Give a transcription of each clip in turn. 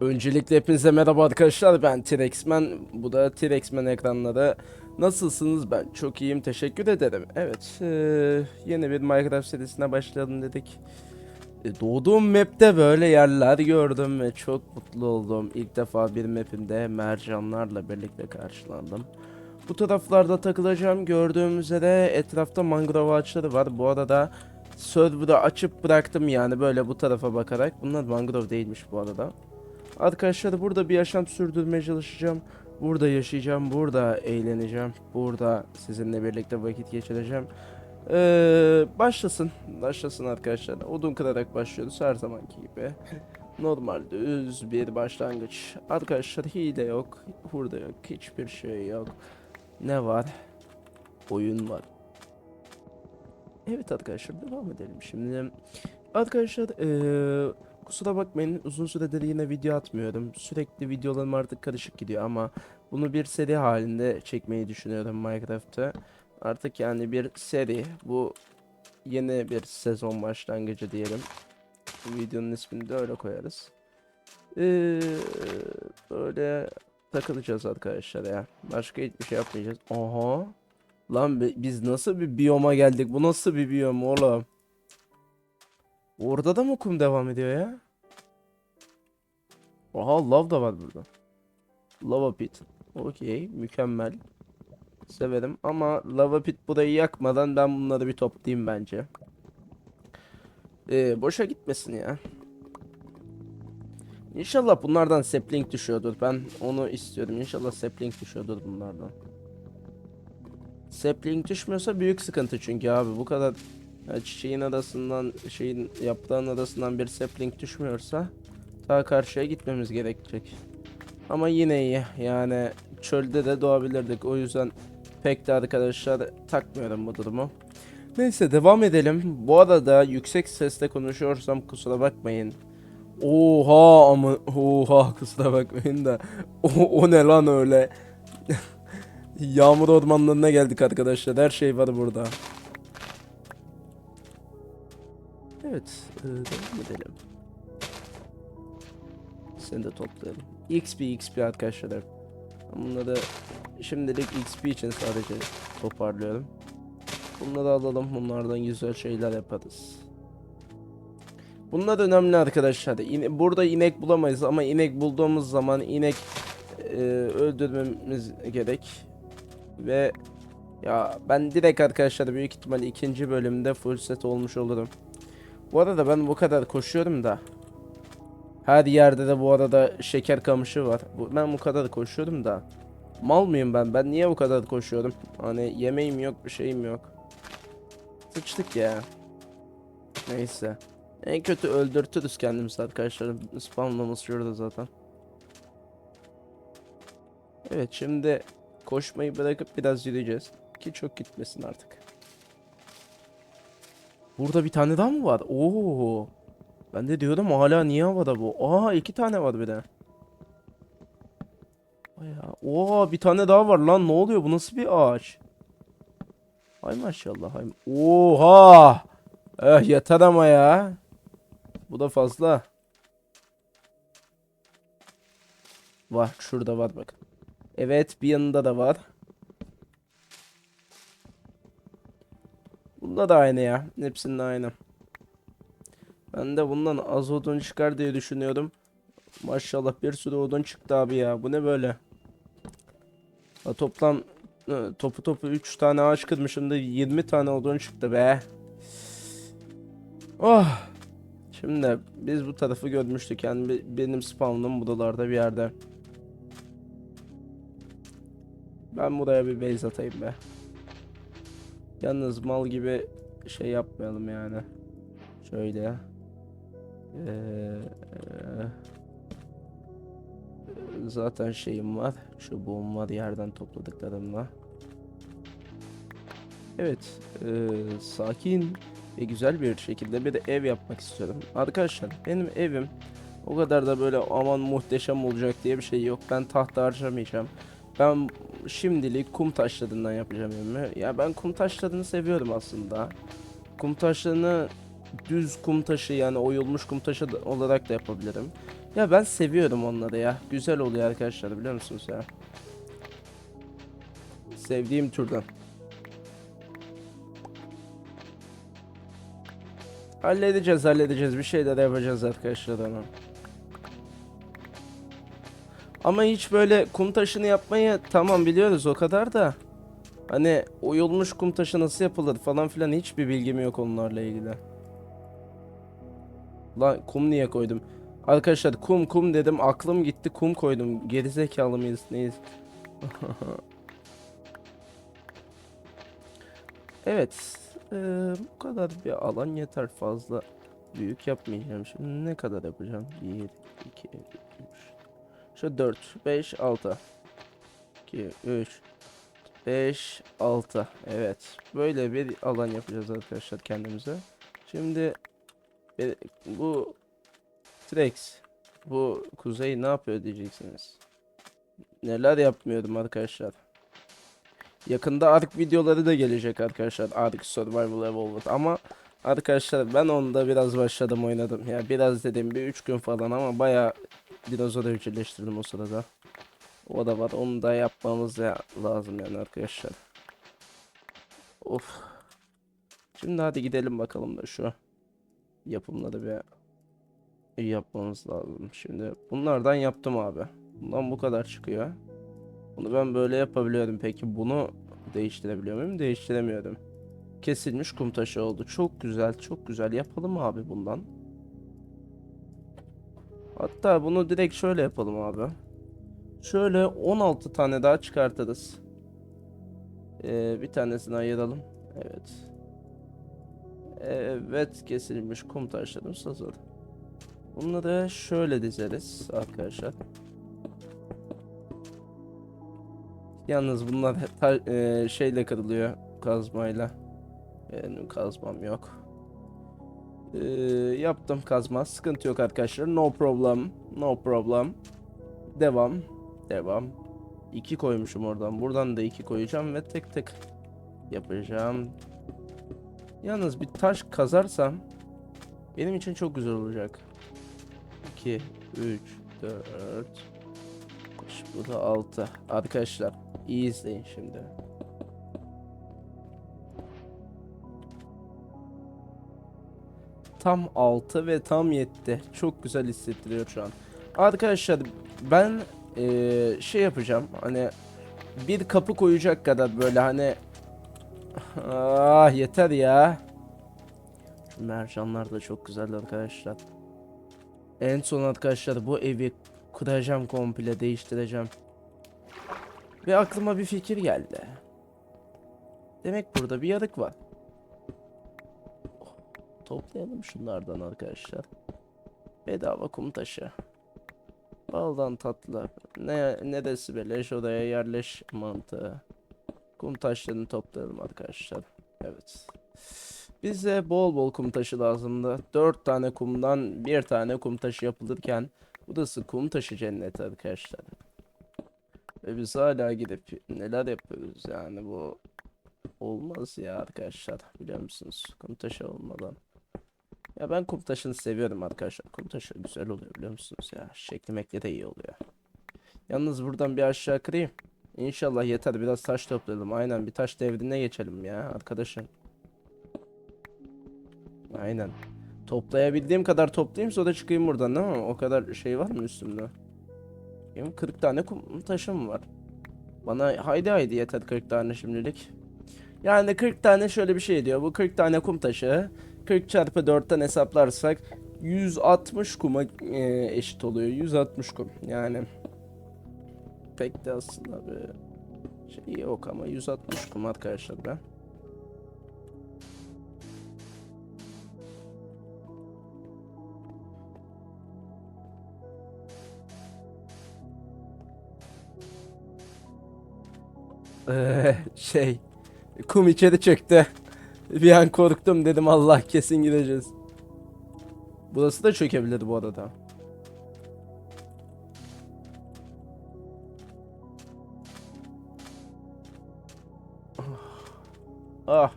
Öncelikle hepinize merhaba arkadaşlar ben T-Rexman. Bu da T-Rexman ekranları. Nasılsınız? Ben çok iyiyim teşekkür ederim. Evet eee, yeni bir Minecraft serisine başlayalım dedik. E, Doğduğum map'te böyle yerler gördüm ve çok mutlu oldum. İlk defa bir map'imde mercanlarla birlikte karşılandım. Bu taraflarda takılacağım. Gördüğüm üzere etrafta mangrove ağaçları var. Bu arada Server'ı açıp bıraktım yani böyle bu tarafa bakarak. Bunlar mangrove değilmiş bu arada Arkadaşlar burada bir yaşam sürdürmeye çalışacağım. Burada yaşayacağım, burada eğleneceğim. Burada sizinle birlikte vakit geçireceğim. Ee, başlasın, başlasın arkadaşlar. Odun kırarak başlıyoruz her zamanki gibi. Normal düz bir başlangıç. Arkadaşlar hile yok, hurda yok, hiçbir şey yok. Ne var? Oyun var. Evet arkadaşlar devam edelim şimdi. Arkadaşlar eee Kusura bakmayın uzun süredir yine video atmıyorum. Sürekli videolarım artık karışık gidiyor ama bunu bir seri halinde çekmeyi düşünüyorum Minecraft'ta. Artık yani bir seri. Bu yeni bir sezon başlangıcı diyelim. Bu videonun ismini de öyle koyarız. Ee, böyle takılacağız arkadaşlar ya. Başka hiçbir şey yapmayacağız. Aha. Lan bi- biz nasıl bir biyoma geldik? Bu nasıl bir biyom oğlum? Orada da mı kum devam ediyor ya? Oha lav da var burada. Lava pit. Okey mükemmel. Severim ama lava pit burayı yakmadan ben bunları bir toplayayım bence. Ee, boşa gitmesin ya. İnşallah bunlardan sapling düşüyordur. Ben onu istiyorum. İnşallah sapling düşüyordur bunlardan. Sapling düşmüyorsa büyük sıkıntı çünkü abi bu kadar çiçeğin arasından şeyin yaprağın arasından bir sapling düşmüyorsa daha karşıya gitmemiz gerekecek. Ama yine iyi yani çölde de doğabilirdik o yüzden pek de arkadaşlar takmıyorum bu durumu. Neyse devam edelim. Bu arada yüksek sesle konuşuyorsam kusura bakmayın. Oha ama oha kusura bakmayın da o, o ne lan öyle. Yağmur ormanlarına geldik arkadaşlar. Her şey var burada. Evet, e, devam edelim. Seni de toplayalım. XP XP arkadaşlar. Bunları şimdilik XP için sadece toparlıyorum. Bunları alalım. Bunlardan güzel şeyler yaparız. Bunlar önemli arkadaşlar. İne- burada inek bulamayız ama inek bulduğumuz zaman inek e, öldürmemiz gerek. Ve ya ben direkt arkadaşlar büyük ihtimal ikinci bölümde full set olmuş olurum. Bu arada ben bu kadar koşuyorum da. Her yerde de bu arada şeker kamışı var. Ben bu kadar koşuyorum da. Mal mıyım ben? Ben niye bu kadar koşuyorum? Hani yemeğim yok, bir şeyim yok. Sıçtık ya. Neyse. En kötü öldürtürüz kendimizi arkadaşlar. Spamlamız şurada zaten. Evet şimdi koşmayı bırakıp biraz yürüyeceğiz. Ki çok gitmesin artık. Burada bir tane daha mı var? Oo. Ben de diyordum hala niye havada bu? Aa iki tane var bir de. Bayağı. Oo bir tane daha var lan ne oluyor? Bu nasıl bir ağaç? Hay maşallah. Hay. Oha! Eh yeter ama ya. Bu da fazla. Var şurada var bak. Evet bir yanında da var. Bunda da aynı ya. Hepsinin aynı. Ben de bundan az odun çıkar diye düşünüyordum. Maşallah bir sürü odun çıktı abi ya. Bu ne böyle? Ha, toplam e, topu topu 3 tane ağaç kırmışım da 20 tane odun çıktı be. Oh. Şimdi biz bu tarafı görmüştük. Yani be- benim spawnım buralarda bir yerde. Ben buraya bir base atayım be. Yalnız mal gibi şey yapmayalım yani. Şöyle. Ee, zaten şeyim var. Çubuğum var yerden topladıklarımla. Evet. ee, sakin ve güzel bir şekilde bir ev yapmak istiyorum. Arkadaşlar benim evim o kadar da böyle aman muhteşem olacak diye bir şey yok. Ben tahta harcamayacağım. Ben şimdilik kum taşlarından yapacağım evimi. Ya ben kum taşlarını seviyorum aslında. Kum taşlarını düz kum taşı yani oyulmuş kum taşı olarak da yapabilirim. Ya ben seviyorum onları ya. Güzel oluyor arkadaşlar biliyor musunuz ya? Sevdiğim türden. Halledeceğiz halledeceğiz bir şeyler yapacağız arkadaşlar ama. Ama hiç böyle kum taşını yapmayı tamam biliyoruz o kadar da. Hani oyulmuş kum taşı nasıl yapılır falan filan hiçbir bilgim yok onlarla ilgili. Lan kum niye koydum? Arkadaşlar kum kum dedim aklım gitti kum koydum. Gerizekalı mıyız neyiz? evet. eee, bu kadar bir alan yeter fazla. Büyük yapmayacağım şimdi. Ne kadar yapacağım? 1, 2, 3. Şu 4, 5, 6. 2, 3, 5, 6. Evet. Böyle bir alan yapacağız arkadaşlar kendimize. Şimdi bu Trex bu kuzey ne yapıyor diyeceksiniz. Neler yapmıyordum arkadaşlar. Yakında Ark videoları da gelecek arkadaşlar. Ark Survival Evolved ama arkadaşlar ben onda biraz başladım oynadım. Ya biraz dedim bir 3 gün falan ama baya dinozor evcilleştirdim o sırada. O da var. Onu da yapmamız ya lazım yani arkadaşlar. Of. Şimdi hadi gidelim bakalım da şu yapımları bir yapmamız lazım. Şimdi bunlardan yaptım abi. Bundan bu kadar çıkıyor. Bunu ben böyle yapabiliyorum. Peki bunu değiştirebiliyor muyum? Değiştiremiyorum. Kesilmiş kum taşı oldu. Çok güzel, çok güzel. Yapalım abi bundan. Hatta bunu direkt şöyle yapalım abi. Şöyle 16 tane daha çıkartırız. Ee, bir tanesini ayıralım. Evet. Evet kesilmiş kum taşlarımız hazır. Bunları şöyle dizeriz arkadaşlar. Yalnız bunlar eee, şeyle kırılıyor kazmayla. Benim kazmam yok. Eee, yaptım kazma. Sıkıntı yok arkadaşlar. No problem. No problem. Devam. Devam. İki koymuşum oradan. Buradan da iki koyacağım ve tek tek yapacağım. Yalnız bir taş kazarsam benim için çok güzel olacak. 2, 3, 4, bu da 6. Arkadaşlar iyi izleyin şimdi. Tam 6 ve tam 7. Çok güzel hissettiriyor şu an. Arkadaşlar ben eee, şey yapacağım. Hani bir kapı koyacak kadar böyle hani Ah yeter ya. Şu mercanlar da çok güzel arkadaşlar. En son arkadaşlar bu evi kuracağım komple değiştireceğim. Ve aklıma bir fikir geldi. Demek burada bir yarık var. Toplayalım şunlardan arkadaşlar. Bedava kum taşı. Baldan tatlı. Ne neresi beleş odaya yerleş mantığı. Kum taşlarını toplayalım arkadaşlar. Evet. Bize bol bol kum taşı lazımdı. 4 tane kumdan bir tane kum taşı yapılırken burası kum taşı cenneti arkadaşlar. Ve biz hala gidip neler yapıyoruz yani bu olmaz ya arkadaşlar biliyor musunuz kum taşı olmadan. Ya ben kum taşını seviyorum arkadaşlar. Kum taşı güzel oluyor biliyor musunuz ya. Şekli mekli de iyi oluyor. Yalnız buradan bir aşağı kırayım. İnşallah yeter biraz taş toplayalım. Aynen bir taş devrine geçelim ya arkadaşım. Aynen. Toplayabildiğim kadar toplayayım sonra çıkayım buradan değil mi? O kadar şey var mı üstümde? Benim 40 tane kum taşım var. Bana haydi haydi yeter 40 tane şimdilik. Yani 40 tane şöyle bir şey diyor. Bu 40 tane kum taşı 40 çarpı 4'ten hesaplarsak 160 kuma e, eşit oluyor. 160 kum. Yani pek de aslında bir şey yok ama 160 kum arkadaşlar ben. Şey kum içeri çöktü. Bir an korktum dedim Allah kesin gideceğiz. Burası da çökebilir bu arada. Ah.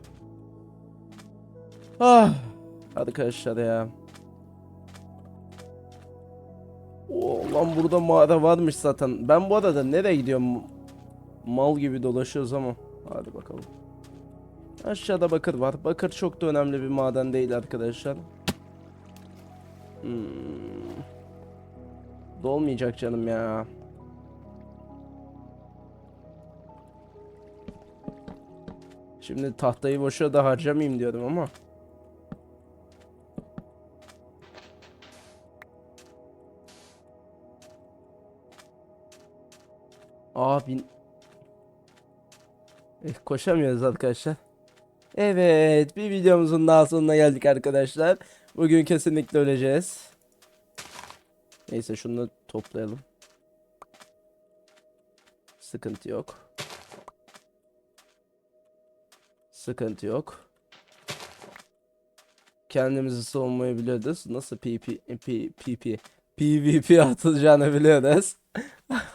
Ah. Arkadaşlar ya. Oo, lan burada mağara varmış zaten. Ben bu arada nereye gidiyorum? Mal gibi dolaşıyoruz ama. Hadi bakalım. Aşağıda bakır var. Bakır çok da önemli bir maden değil arkadaşlar. Hmm. Dolmayacak canım ya. Şimdi tahtayı boşa da harcamayayım diyorum ama. Aa bin... Eh, koşamıyoruz arkadaşlar. Evet, bir videomuzun daha sonuna geldik arkadaşlar. Bugün kesinlikle öleceğiz. Neyse şunu toplayalım. Sıkıntı yok. Sıkıntı yok. Kendimizi savunmayı biliyoruz. Nasıl PP, P, PP, PvP atılacağını biliyoruz.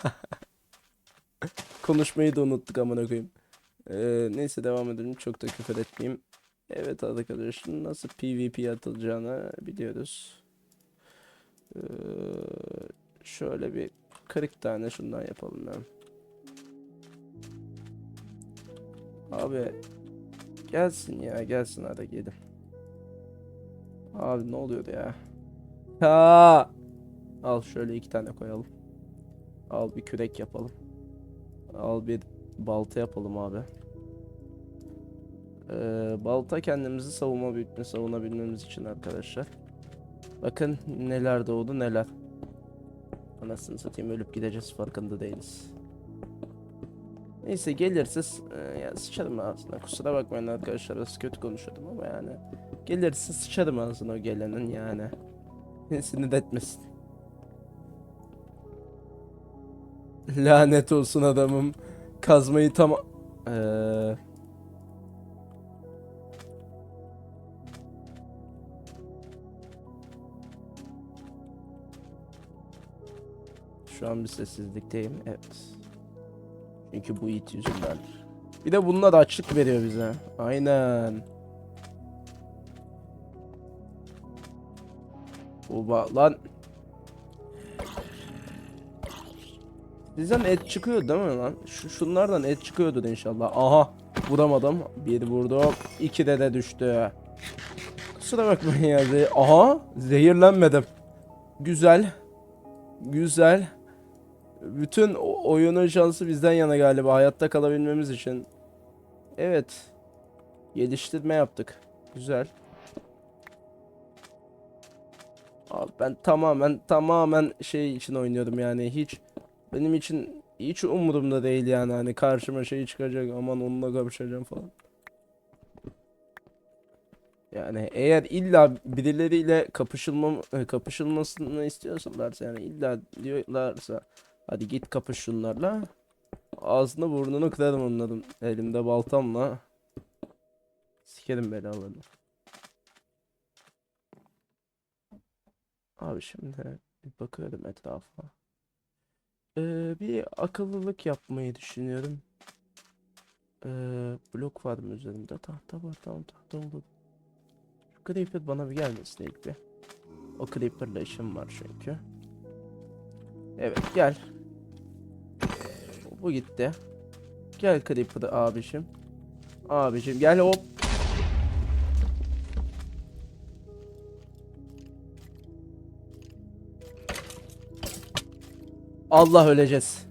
Konuşmayı da unuttuk amına koyayım. Ee, neyse devam edelim. Çok da küfür etmeyeyim. Evet arkadaşlar nasıl PvP atılacağını biliyoruz. Ee, şöyle bir 40 tane şundan yapalım ya. Abi gelsin ya gelsin hadi gelin. Abi ne oluyor ya? Ha! Al şöyle iki tane koyalım. Al bir kürek yapalım. Al bir balta yapalım abi. Ee, balta kendimizi savunma büyütme savunabilmemiz için arkadaşlar. Bakın neler doğdu neler. Anasını satayım ölüp gideceğiz farkında değiliz. Neyse gelirse e, ya sıçarım ağzına kusura bakmayın arkadaşlar biraz kötü konuşuyordum ama yani. Gelirse sıçarım ağzına o gelenin yani. Sinir etmesin. Lanet olsun adamım. Kazmayı tam... Eee... Şu an bir sessizlikteyim. Evet. Çünkü bu it yüzünden. Bir de bununla da açlık veriyor bize. Aynen. Oba lan. Bizden et çıkıyor değil mi lan? Şu şunlardan et çıkıyordur inşallah. Aha vuramadım. Bir vurdum. İki de de düştü. Kusura bakmayın ya. Aha zehirlenmedim. Güzel. Güzel. Bütün oyunun şansı bizden yana galiba hayatta kalabilmemiz için. Evet. Geliştirme yaptık. Güzel. Abi ben tamamen tamamen şey için oynuyorum yani hiç benim için hiç umurumda değil yani hani karşıma şey çıkacak aman onunla kapışacağım falan. Yani eğer illa birileriyle kapışılmam e, kapışılmasını istiyorsalarsa yani illa diyorlarsa hadi git kapış şunlarla ağzını burnunu kırarım onların elimde baltamla sikerim belalarını. Abi şimdi bir bakıyorum etrafa. Ee, bir akıllılık yapmayı düşünüyorum. Ee, blok var mı üzerinde? Tahta var tamam tahta olur. Şu Creeper bana bir gelmesin ilk bir. O Creeper'la işim var çünkü. Evet gel. Bu gitti. Gel Creeper abişim. Abişim gel hop. Allah öleceğiz.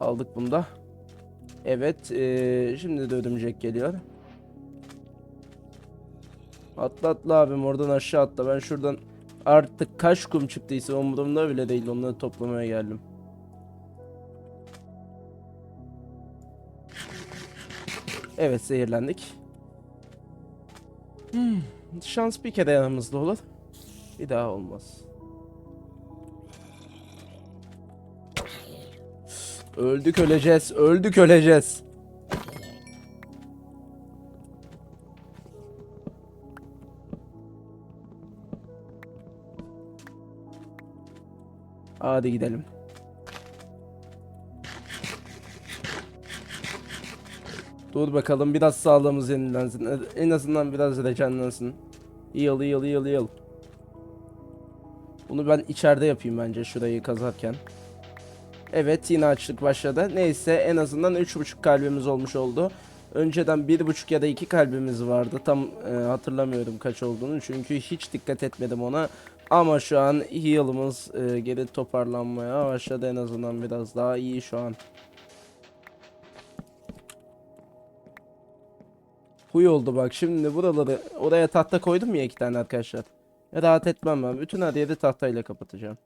Aldık bunu da. Evet. eee, şimdi de örümcek geliyor. Atla atla abim oradan aşağı atla. Ben şuradan artık kaç kum çıktıysa umurumda bile değil. Onları toplamaya geldim. Evet zehirlendik. Hmm, şans bir kere yanımızda olur. Bir daha olmaz. Öldük öleceğiz. Öldük öleceğiz. Hadi gidelim. Dur bakalım biraz sağlığımız yenilensin. En azından biraz regenlensin. Heal heal heal heal. Bunu ben içeride yapayım bence şurayı kazarken. Evet yine açlık başladı. Neyse en azından 3.5 kalbimiz olmuş oldu. Önceden 1.5 ya da 2 kalbimiz vardı. Tam e, hatırlamıyorum kaç olduğunu. Çünkü hiç dikkat etmedim ona. Ama şu an heal'ımız e, geri toparlanmaya başladı en azından biraz daha iyi şu an. Huy oldu bak şimdi buraları oraya tahta koydum ya iki tane arkadaşlar. Rahat etmem ben. Bütün her yeri tahtayla kapatacağım.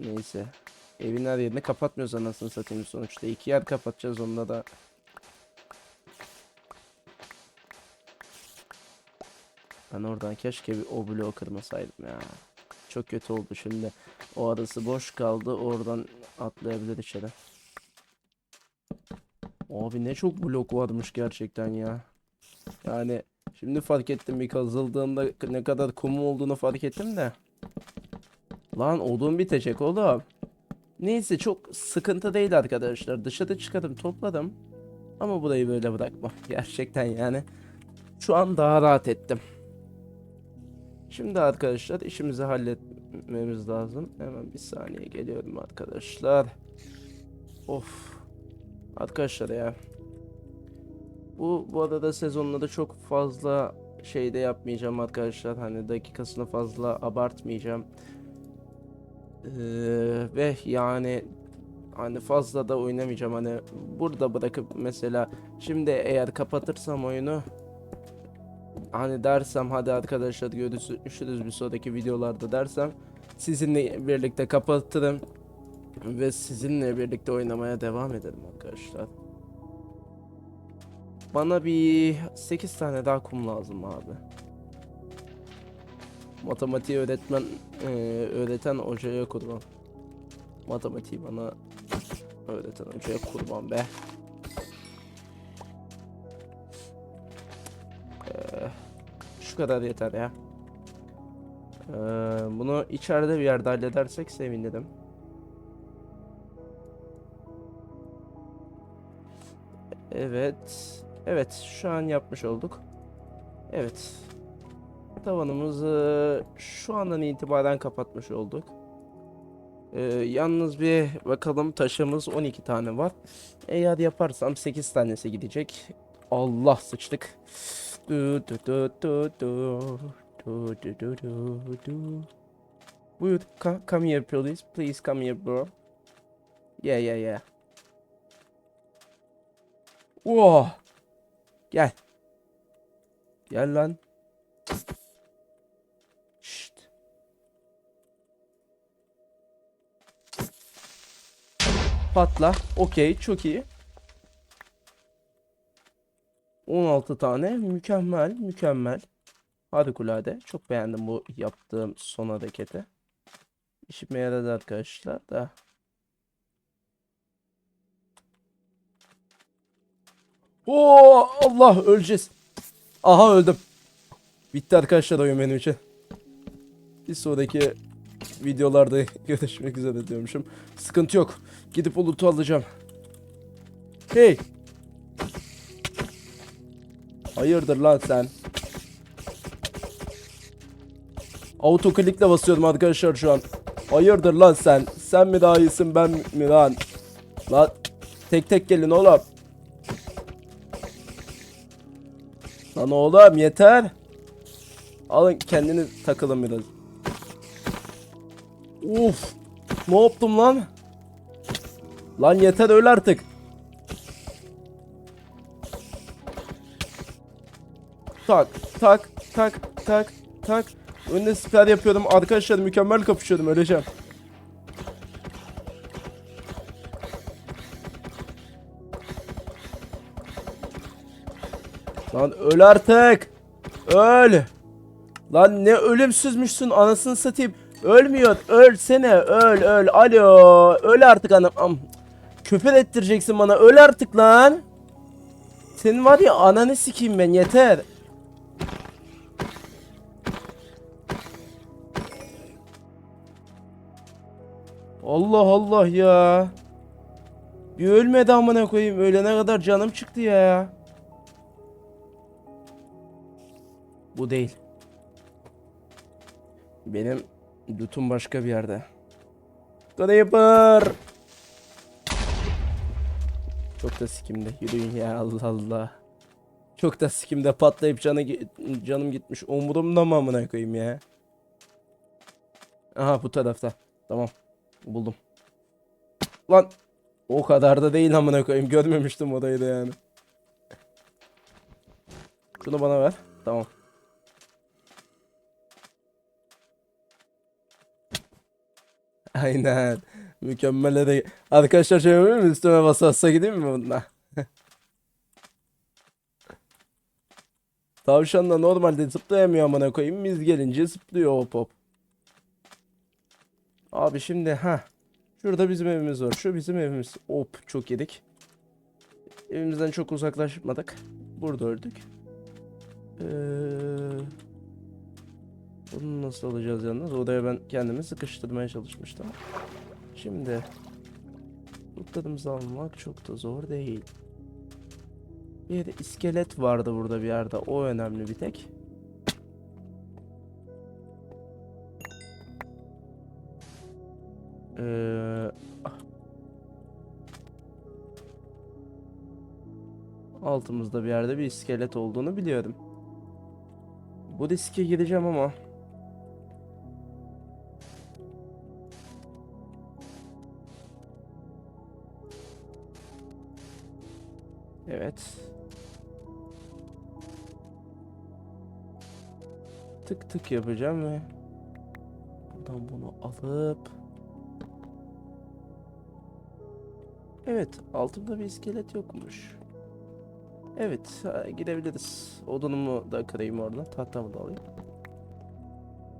Neyse. Evin her yerini kapatmıyoruz anasını satayım sonuçta. iki yer kapatacağız onda da. Ben oradan keşke bir o bloğu kırmasaydım ya. Çok kötü oldu şimdi. O arası boş kaldı. Oradan atlayabilir içeri. Abi ne çok blok varmış gerçekten ya. Yani şimdi fark ettim bir kazıldığında ne kadar kum olduğunu fark ettim de. Lan odun bitecek oğlum. Neyse çok sıkıntı değil arkadaşlar. Dışarı çıkarım topladım. Ama burayı böyle bırakmam. Gerçekten yani. Şu an daha rahat ettim. Şimdi arkadaşlar işimizi halletmemiz lazım. Hemen bir saniye geliyorum arkadaşlar. Of. Arkadaşlar ya. Bu bu arada sezonlarda çok fazla şeyde yapmayacağım arkadaşlar. Hani dakikasını fazla abartmayacağım. Ee, ve yani hani fazla da oynamayacağım. Hani burada bırakıp mesela şimdi eğer kapatırsam oyunu hani dersem hadi arkadaşlar görüşürüz bir sonraki videolarda dersem sizinle birlikte kapatırım ve sizinle birlikte oynamaya devam ederim arkadaşlar. Bana bir 8 tane daha kum lazım abi. Matematiği öğretmen eee, öğreten hocaya kurban. Matematiği bana öğreten hocaya kurban be. Eee, şu kadar yeter ya. Eee, bunu içeride bir yerde halledersek sevinirim. Evet. Evet, şu an yapmış olduk. Evet. Tavanımızı şu andan itibaren kapatmış olduk. Ee, yalnız bir bakalım taşımız 12 tane var. Eğer yaparsam 8 tanesi gidecek. Allah sıçtık. Du du du du du. Du du du du du. Buyur, co- come here please. Please come here bro. Yeah yeah yeah. Wow. Gel. Gel lan. Patla. Okey, çok iyi. 16 tane. Mükemmel, mükemmel. Harikulade. Çok beğendim bu yaptığım son hareketi. İşime yaradı arkadaşlar da. Oo Allah öleceğiz. Aha öldüm. Bitti arkadaşlar oyun benim için. Bir sonraki videolarda görüşmek üzere diyormuşum. Sıkıntı yok. Gidip o loot'u alacağım. Hey. Hayırdır lan sen? Autoklikle basıyorum arkadaşlar şu an. Hayırdır lan sen? Sen mi daha iyisin ben mi lan? Lan tek tek gelin oğlum. Lan oğlum yeter. Alın kendini takılın biraz. Uf. Ne yaptım lan? Lan yeter öl artık. Tak tak tak tak tak. Önüne siper yapıyorum. Arkadaşlar mükemmel kapışıyordum öleceğim. Lan öl artık. Öl. Lan ne ölümsüzmüşsün anasını satayım. Ölmüyor. Ölsene. Öl öl. Alo. Öl artık anam. Am. Küfür ettireceksin bana. Öl artık lan. Senin var ya ananı sikeyim ben yeter. Allah Allah ya. Bir ölmedi amına koyayım. Ölene kadar canım çıktı ya. Bu değil. Benim lootum başka bir yerde. Creeper! Çok da sikimde. Yürüyün ya Allah Allah. Çok da sikimde patlayıp canı canım gitmiş. Umurumda mı amına koyayım ya? Aha bu tarafta. Tamam. Buldum. Lan o kadar da değil amına koyayım. Görmemiştim orayı da yani. Şunu bana ver. Tamam. Aynen. Mükemmel de. Arkadaşlar şey yapayım mı? Üstüme basa basa gideyim mi bununla? Tavşan da normalde zıplayamıyor amına koyayım. Biz gelince zıplıyor hop hop. Abi şimdi ha. Şurada bizim evimiz var. Şu bizim evimiz. Hop çok yedik. Evimizden çok uzaklaşmadık. Burada öldük. Ee, bunu nasıl alacağız yalnız? Odaya ben kendimi sıkıştırmaya çalışmıştım. Şimdi lootlarımızı almak çok da zor değil. Bir iskelet vardı burada bir yerde. O önemli bir tek. Ee, altımızda bir yerde bir iskelet olduğunu biliyorum. Bu riske gireceğim ama Tık yapacağım ve buradan bunu alıp Evet, altımda bir iskelet yokmuş. Evet, gidebiliriz. Odunumu da kırayım orada, tahtamı da alayım.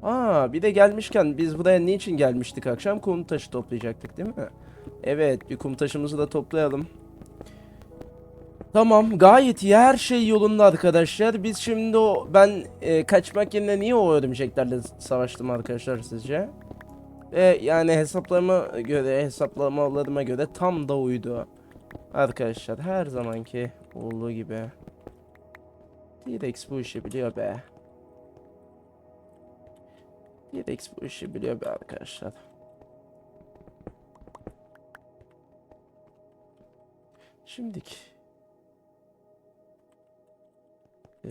Aa, bir de gelmişken biz buraya niçin gelmiştik akşam? Kum taşı toplayacaktık değil mi? Evet, bir kum taşımızı da toplayalım. Tamam gayet iyi her şey yolunda arkadaşlar. Biz şimdi o ben e, kaçmak yerine niye o örümceklerle savaştım arkadaşlar sizce? Ve yani hesaplama göre hesaplamalarıma göre tam da uydu. Arkadaşlar her zamanki olduğu gibi. T-Rex bu işi biliyor be. T-Rex bu işi biliyor be arkadaşlar. Şimdiki.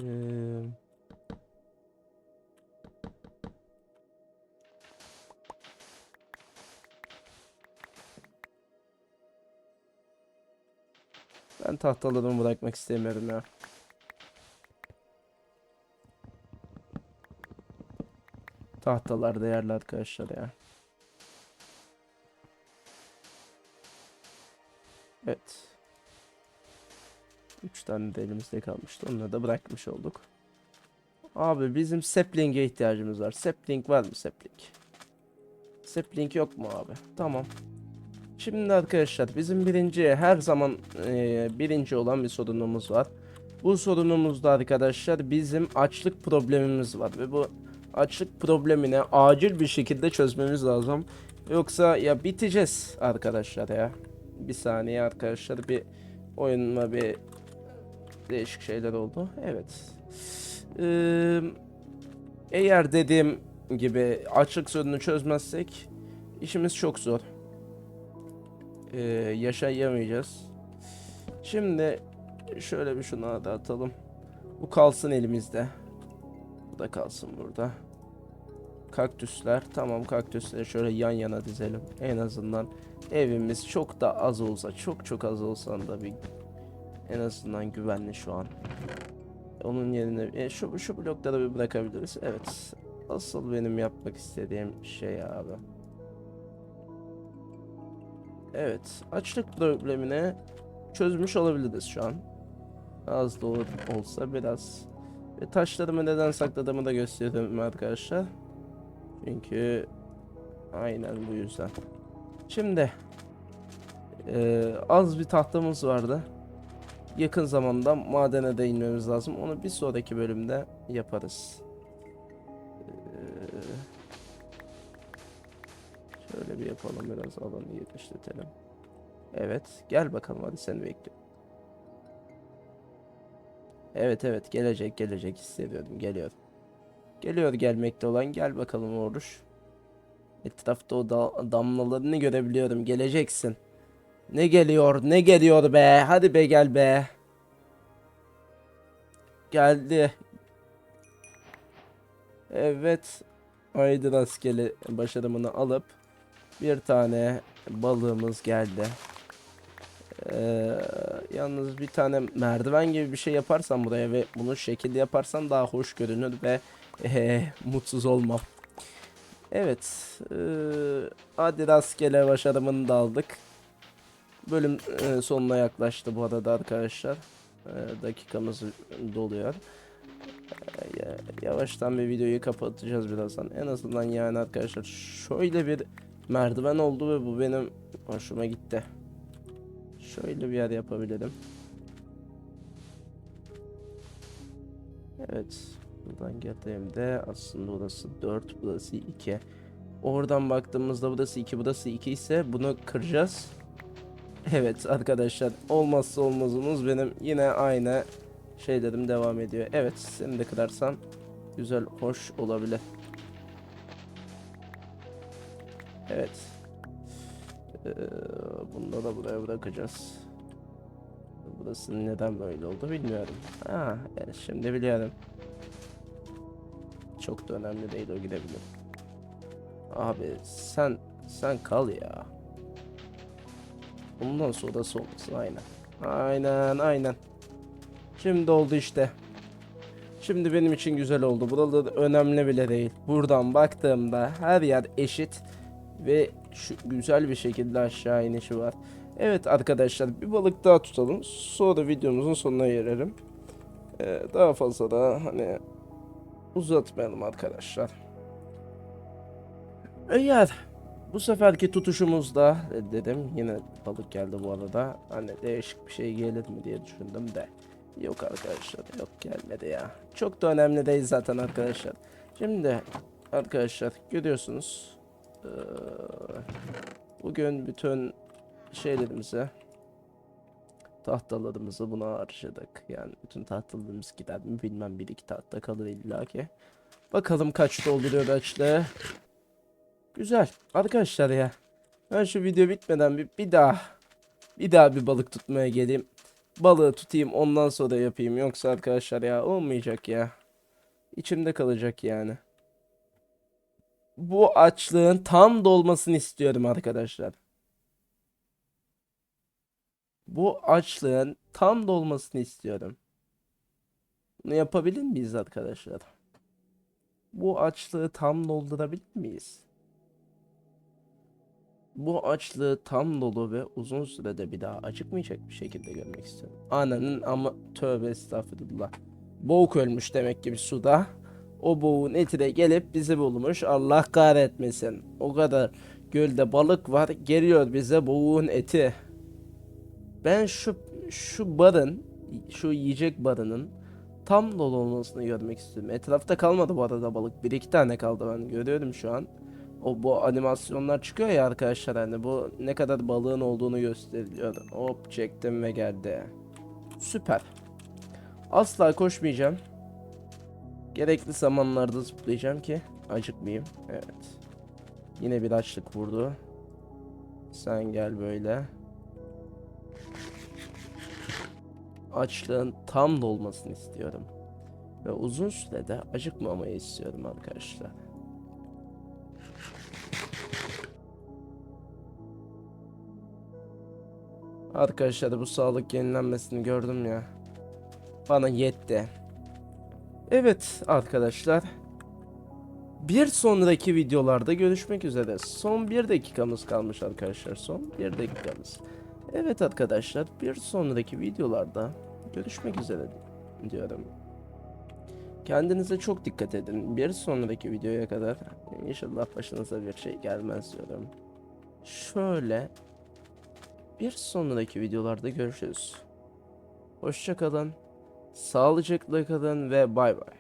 Eee... Ben tahtalarımı bırakmak istemiyorum ya. Tahtalar değerli arkadaşlar ya. Evet. Üç tane de elimizde kalmıştı. Onları da bırakmış olduk. Abi bizim sapling'e ihtiyacımız var. Sapling var mı sapling? Sapling yok mu abi? Tamam. Şimdi arkadaşlar bizim birinci her zaman e, birinci olan bir sorunumuz var. Bu sorunumuzda arkadaşlar bizim açlık problemimiz var ve bu açlık problemini acil bir şekilde çözmemiz lazım. Yoksa ya biteceğiz arkadaşlar ya. Bir saniye arkadaşlar bir oyunuma bir değişik şeyler oldu. Evet. Ee, eğer dediğim gibi açlık sorununu çözmezsek işimiz çok zor. Ee, yaşayamayacağız. Şimdi şöyle bir şuna da atalım. Bu kalsın elimizde. Bu da kalsın burada. Kaktüsler. Tamam kaktüsleri şöyle yan yana dizelim. En azından evimiz çok da az olsa çok çok az olsa da bir en azından güvenli şu an. Onun yerine e, şu şu blokları bir bırakabiliriz. Evet. Asıl benim yapmak istediğim şey abi. Evet, açlık problemini çözmüş olabiliriz şu an. Az da ol- olsa biraz. Ve taşlarımı neden sakladığımı da gösteriyorum arkadaşlar. Çünkü aynen bu yüzden. Şimdi eee, az bir tahtamız vardı. Yakın zamanda madene de inmemiz lazım. Onu bir sonraki bölümde yaparız. Eee, Şöyle bir yapalım biraz alanı genişletelim. Evet gel bakalım hadi seni bekliyorum. Evet evet gelecek gelecek hissediyorum geliyor. Geliyor gelmekte olan. Gel bakalım Oruç. Etrafta o da damlalarını görebiliyorum. Geleceksin. Ne geliyor? Ne geliyor be? Hadi be gel be. Geldi. Evet. Aydın askeri başarımını alıp bir tane balığımız geldi. Ee, yalnız bir tane merdiven gibi bir şey yaparsan buraya ve bunu şekilde yaparsan daha hoş görünür ve ee, mutsuz olmam. Evet. eee hadi rastgele başarımını da aldık. Bölüm eee, sonuna yaklaştı bu arada arkadaşlar. Eee, dakikamız doluyor. Ya- yavaştan bir videoyu kapatacağız birazdan. En azından yani arkadaşlar şöyle bir merdiven oldu ve bu benim hoşuma gitti. Şöyle bir yer yapabilirim. Evet. Buradan geldiğimde aslında burası 4, burası 2. Oradan baktığımızda burası 2, burası 2 ise bunu kıracağız. Evet arkadaşlar olmazsa olmazımız benim yine aynı şeylerim devam ediyor. Evet seni de kırarsan güzel hoş olabilir. Evet. Ee, bunu da buraya bırakacağız. Burası neden böyle oldu bilmiyorum. Ha, evet, şimdi biliyorum. Çok da önemli değil o gidebilir. Abi sen sen kal ya. Bundan sonrası olmasın aynen. Aynen aynen. Şimdi oldu işte. Şimdi benim için güzel oldu. Burada önemli bile değil. Buradan baktığımda her yer eşit ve şu güzel bir şekilde aşağı inişi var. Evet arkadaşlar bir balık daha tutalım. Sonra videomuzun sonuna gelelim. Ee, daha fazla da hani uzatmayalım arkadaşlar. Eğer bu seferki tutuşumuzda e, dedim yine balık geldi bu arada. Hani değişik bir şey gelir mi diye düşündüm de. Yok arkadaşlar yok gelmedi ya. Çok da önemli değil zaten arkadaşlar. Şimdi arkadaşlar görüyorsunuz. eee, bugün bütün şeylerimize tahtalarımızı buna harcadık. Yani bütün tahtalarımız gider mi bilmem bir iki tahta kalır illaki. Bakalım kaç dolduruyor açlığı. Güzel. Arkadaşlar ya. Ben şu video bitmeden bir, bir daha bir daha bir balık tutmaya geleyim. Balığı tutayım ondan sonra yapayım. Yoksa arkadaşlar ya olmayacak ya. İçimde kalacak yani. Bu açlığın tam dolmasını istiyorum arkadaşlar. Bu açlığın tam dolmasını istiyorum. Bunu yapabilir miyiz arkadaşlar? Bu açlığı tam doldurabilir miyiz? Bu açlığı tam dolu ve uzun sürede bir daha acıkmayacak bir şekilde görmek istiyorum. Ananın ama tövbe estağfurullah. Boğuk ölmüş demek ki bir suda. O boğuğun eti de gelip bizi bulmuş. Allah kahretmesin. O kadar gölde balık var. Geliyor bize boğuğun eti. Ben şu şu barın, şu yiyecek barının tam dolu olmasını görmek istiyorum. Etrafta kalmadı bu arada balık. Bir iki tane kaldı ben görüyorum şu an. O bu animasyonlar çıkıyor ya arkadaşlar hani bu ne kadar balığın olduğunu gösteriyor. Hop çektim ve geldi. Süper. Asla koşmayacağım. Gerekli zamanlarda zıplayacağım ki acıkmayayım. Evet. Yine bir açlık vurdu. Sen gel böyle. Açlığın tam dolmasını istiyorum. Ve uzun sürede acıkmamayı istiyorum arkadaşlar. Arkadaşlar bu sağlık yenilenmesini gördüm ya. Bana yetti. Evet arkadaşlar. Bir sonraki videolarda görüşmek üzere. Son bir dakikamız kalmış arkadaşlar. Son bir dakikamız. Evet arkadaşlar bir sonraki videolarda görüşmek üzere diyorum. Kendinize çok dikkat edin. Bir sonraki videoya kadar inşallah başınıza bir şey gelmez diyorum. Şöyle bir sonraki videolarda görüşürüz. Hoşça kalın. Sağlıcakla kalın ve bay bay.